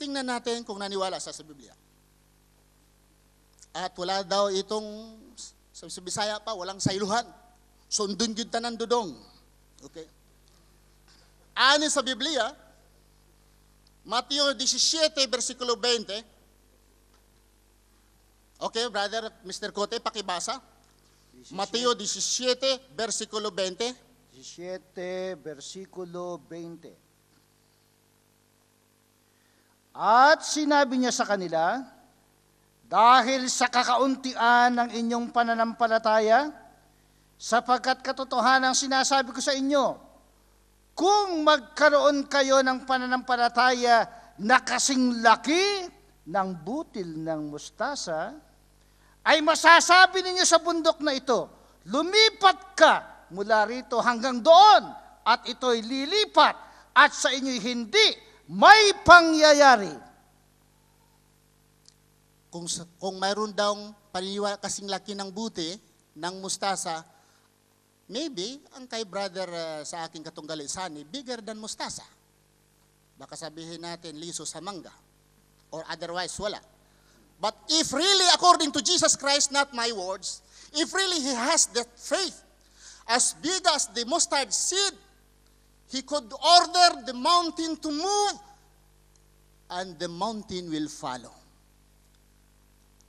tingnan natin kung naniwala sa sa Biblia. At wala daw itong, sa, sa Bisaya pa, walang sailuhan. Sundun yun tanan dudong. Okay. Ani sa Biblia, Mateo 17, versikulo 20. Okay, brother, Mr. Cote, pakibasa. Mateo 17, versikulo 20. 17, versikulo 20. At sinabi niya sa kanila, dahil sa kakauntian ng inyong pananampalataya, sapagkat katotohanan ang sinasabi ko sa inyo, kung magkaroon kayo ng pananampalataya na kasing laki ng butil ng mustasa, ay masasabi ninyo sa bundok na ito, lumipat ka mula rito hanggang doon at ito'y lilipat at sa inyo'y hindi may pangyayari. Kung, kung mayroon daw paniniwala kasing laki ng buti ng mustasa, maybe ang kay brother uh, sa aking katunggali Sani, bigger than mustasa. Baka sabihin natin liso sa mangga or otherwise wala. But if really according to Jesus Christ, not my words, if really he has that faith as big as the mustard seed, he could order the mountain to move and the mountain will follow.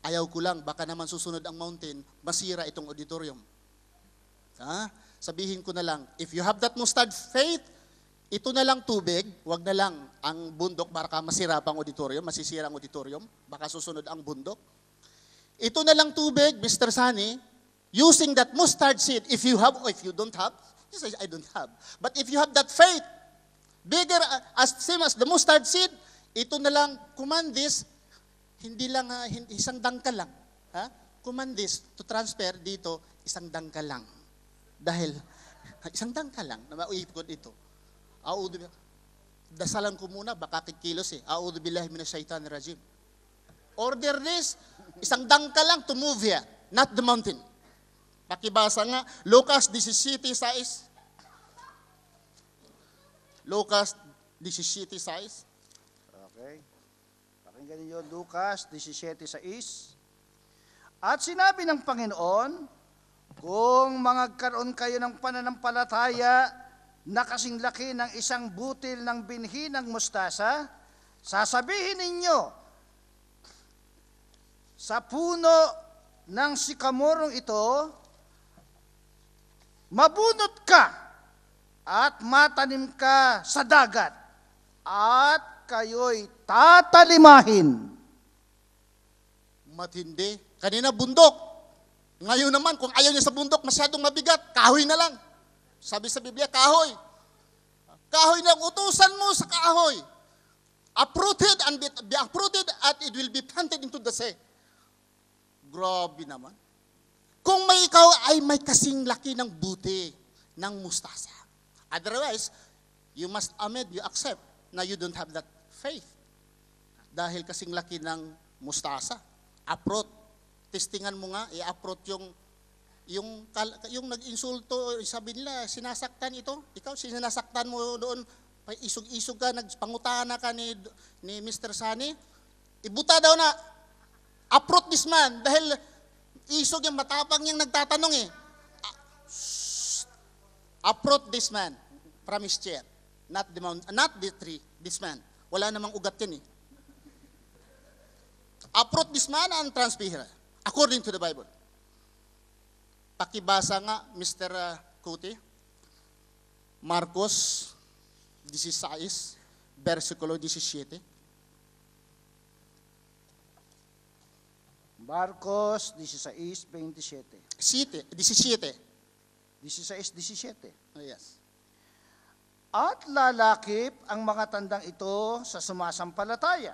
Ayaw ko lang, baka naman susunod ang mountain, masira itong auditorium. Ha? Sabihin ko na lang, if you have that mustard faith, ito na lang tubig, wag na lang ang bundok, baka masira pang auditorium, masisira ang auditorium, baka susunod ang bundok. Ito na lang tubig, Mr. Sani, using that mustard seed, if you have or if you don't have, you say, I don't have. But if you have that faith, bigger uh, as same as the mustard seed, ito na lang, command this, hindi lang, hindi, isang dangkal lang. Ha? Command this to transfer dito, isang dangkal lang. Dahil, isang dangkal lang na mauipon ito. Audu dasalan ko muna, baka kikilos eh. A'udhu billahi minash shaitan rajim. Order this, isang dangkal lang to move here, not the mountain. Pakibasa nga, Lucas 17, 6. Lucas 17, 6. Okay. Pakinggan ninyo Lucas 17.6. At sinabi ng Panginoon, kung magkaroon kayo ng pananampalataya na kasing laki ng isang butil ng binhi ng mustasa, sasabihin ninyo sa puno ng sikamorong ito, mabunot ka at matanim ka sa dagat at kayo'y tatalimahin. Matindi. Kanina bundok. Ngayon naman, kung ayaw niya sa bundok, masyadong mabigat, kahoy na lang. Sabi sa Biblia, kahoy. Kahoy na utusan mo sa kahoy. Uprooted and be, be uprooted at it will be planted into the sea. Grabe naman. Kung may ikaw ay may kasing laki ng buti ng mustasa. Otherwise, you must admit, you accept na you don't have that faith. Dahil kasing laki ng mustasa. Uproot. Testingan mo nga, i-uproot yung yung yung nag-insulto, sabi nila, sinasaktan ito. Ikaw, sinasaktan mo doon, isog-isog ka, nagpangutana ka ni, ni Mr. Sani. Ibuta daw na, uproot this man, dahil isog yung matapang yung nagtatanong eh. Uproot this man from his chair. Not the mount, not the tree, this man. Wala namang ugat yan eh. Uproot this man and transfer her, according to the Bible. Pakibasa nga, Mr. uh, Kuti. Marcos 16, versikulo 17. Marcos 16:27. Siete, 17. 16:17. Oh, yes. At lalakip ang mga tandang ito sa sumasampalataya.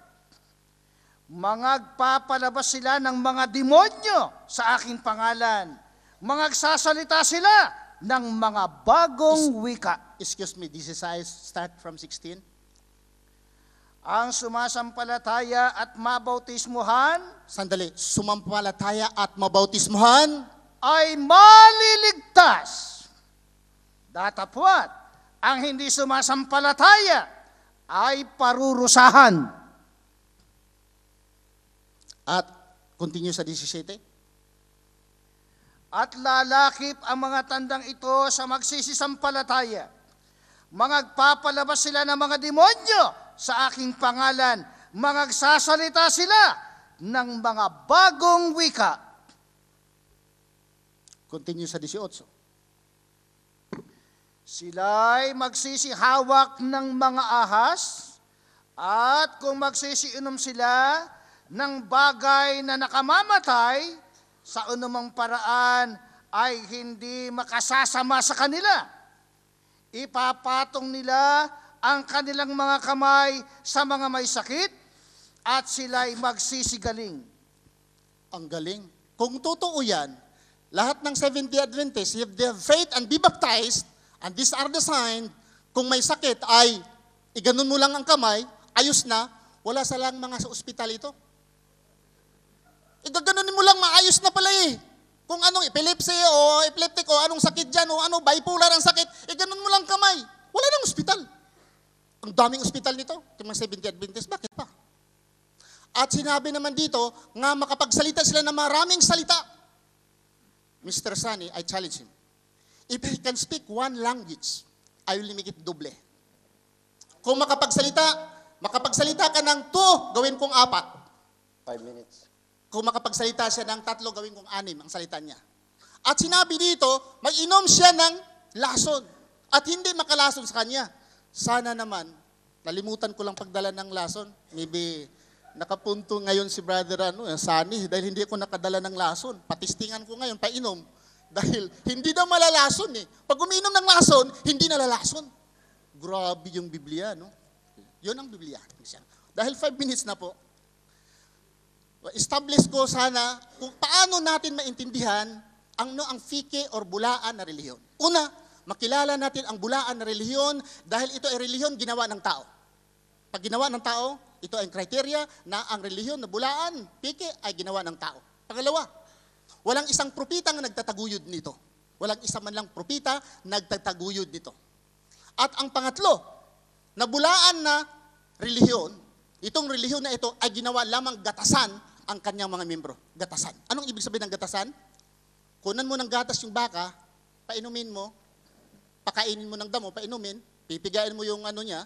Mangagpapalabas sila ng mga demonyo sa aking pangalan. Mangagsasalita sila ng mga bagong wika. Excuse me, this is I start from 16. Ang sumasampalataya at mabautismuhan Sandali, sumampalataya at mabautismuhan. Ay maliligtas. Datapwat, ang hindi sumasampalataya ay parurusahan. At continue sa 17. At lalakip ang mga tandang ito sa magsisisampalataya. Mangagpapalabas sila ng mga demonyo sa aking pangalan. Mangagsasalita sila ng mga bagong wika. Continue sa 18. Sila'y magsisihawak ng mga ahas at kung magsisiinom sila ng bagay na nakamamatay, sa anumang paraan ay hindi makasasama sa kanila. Ipapatong nila ang kanilang mga kamay sa mga may sakit at sila'y magsisigaling. Ang galing. Kung totoo yan, lahat ng Seventh-day Adventists, if they have faith and be baptized, and these are the sign, kung may sakit ay iganon mo lang ang kamay, ayos na, wala sa lang mga sa ospital ito. Igaganon mo lang, maayos na pala eh. Kung anong epilepsy o epileptic o anong sakit dyan o ano, bipolar ang sakit, iganon mo lang kamay. Wala nang ospital. Ang daming ospital nito, yung mga Seventh-day Adventists, bakit pa? At sinabi naman dito, nga makapagsalita sila ng maraming salita. Mr. Sunny, I challenge him. If he can speak one language, I will make it double. Kung makapagsalita, makapagsalita ka ng two, gawin kong apat. Five minutes. Kung makapagsalita siya ng tatlo, gawin kong anim ang salita niya. At sinabi dito, mag-inom siya ng lason. At hindi makalason sa kanya. Sana naman, nalimutan ko lang pagdala ng lason. Maybe nakapunto ngayon si brother ano, Sunny, dahil hindi ako nakadala ng lason. Patistingan ko ngayon, painom. Dahil hindi daw malalason eh. Pag uminom ng lason, hindi nalalason. Grabe yung Biblia, no? Yun ang Biblia. Dahil five minutes na po, establish ko sana kung paano natin maintindihan ang no ang fike or bulaan na relihiyon. Una, makilala natin ang bulaan na relihiyon dahil ito ay relihiyon ginawa ng tao. Pag ginawa ng tao, ito ay criteria na ang relihiyon na bulaan, fike ay ginawa ng tao. Pangalawa, walang isang propita na nagtataguyod nito. Walang isa man lang propita nagtataguyod nito. At ang pangatlo, na bulaan na relihiyon, itong relihiyon na ito ay ginawa lamang gatasan ang kanyang mga membro. Gatasan. Anong ibig sabihin ng gatasan? Kunan mo ng gatas yung baka, painumin mo, pakainin mo ng damo, painumin, pipigain mo yung ano niya,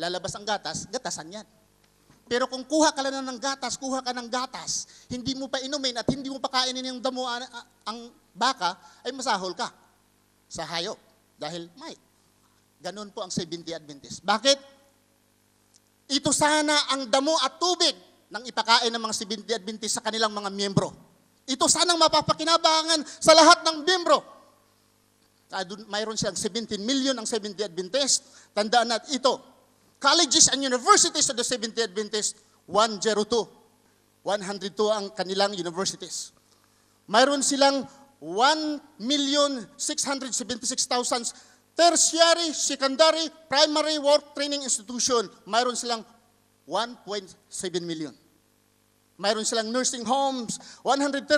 lalabas ang gatas, gatasan yan. Pero kung kuha ka lang ng gatas, kuha ka ng gatas, hindi mo pa inumin at hindi mo pa kainin yung damo ang, ang baka, ay masahol ka sa hayop. Dahil may. Ganun po ang 70 Adventist. Bakit? Ito sana ang damo at tubig ng ipakain ng mga 70 Adventist sa kanilang mga miyembro. Ito sanang mapapakinabangan sa lahat ng miyembro. Ah, mayroon siyang 17 million ang 70 Adventist. Tandaan natin ito. Colleges and universities of the 70 Adventist, 102. 102 ang kanilang universities. Mayroon silang 1,676,000 tertiary, secondary, primary work training institution. Mayroon silang 1.7 million. Mayroon silang nursing homes, 132.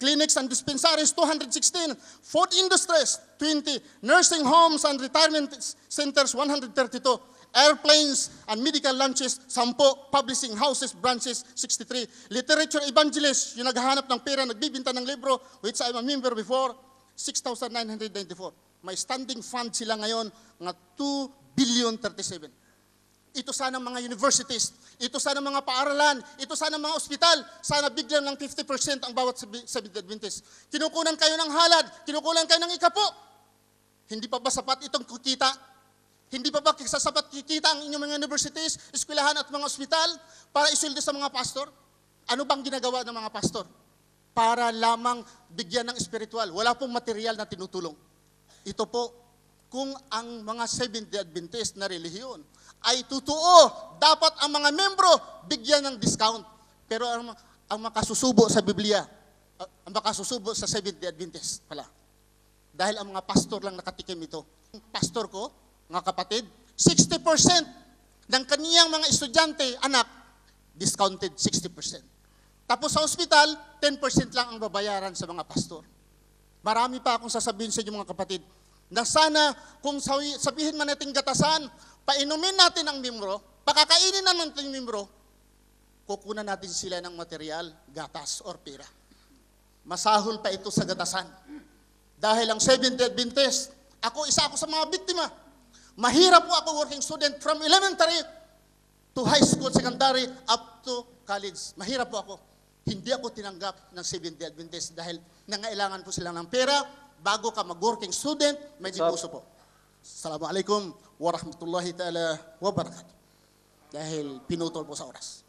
Clinics and dispensaries, 216. Food industries, 20. Nursing homes and retirement centers, 132. Airplanes and medical lunches, 10. Publishing houses, branches, 63. Literature evangelists, yung naghahanap ng pera, nagbibinta ng libro, which I'm a member before, 6,994. May standing fund sila ngayon, nga 2 billion 37. Ito sana mga universities, ito sana mga paaralan, ito sana mga ospital, sana bigyan ng 50% ang bawat Seventh Adventist. Kinukunan kayo ng halad, kinukunan kayo ng ikapo. Hindi pa ba sapat itong kikita? Hindi pa ba sasapat kikita ang inyong mga universities, eskwelahan at mga ospital para isuldo sa mga pastor? Ano bang ginagawa ng mga pastor? Para lamang bigyan ng spiritual. Wala pong material na tinutulong. Ito po, kung ang mga Seventh-day Adventist na relihiyon ay totoo, dapat ang mga membro bigyan ng discount. Pero ang, ang makasusubo sa Biblia, ang makasusubo sa Seventh-day Adventist pala. Dahil ang mga pastor lang nakatikim ito. Pastor ko, mga kapatid, 60% ng kaniyang mga estudyante, anak, discounted 60%. Tapos sa ospital, 10% lang ang babayaran sa mga pastor. Marami pa akong sasabihin sa inyo mga kapatid, na sana kung sabihin man natin gatasan, painumin natin ang membro, pakakainin naman natin yung membro, kukunan natin sila ng material, gatas or pera. Masahol pa ito sa gatasan. Dahil ang Seventh Day Adventist, ako isa ako sa mga biktima. Mahirap po ako working student from elementary to high school, secondary, up to college. Mahirap po ako. Hindi ako tinanggap ng Seventh Day Adventist dahil nangailangan po sila ng pera bago ka mag-working student, may dipuso po. Assalamualaikum warahmatullahi ta'ala wabarakatuh. Dahil pinutol po sa oras.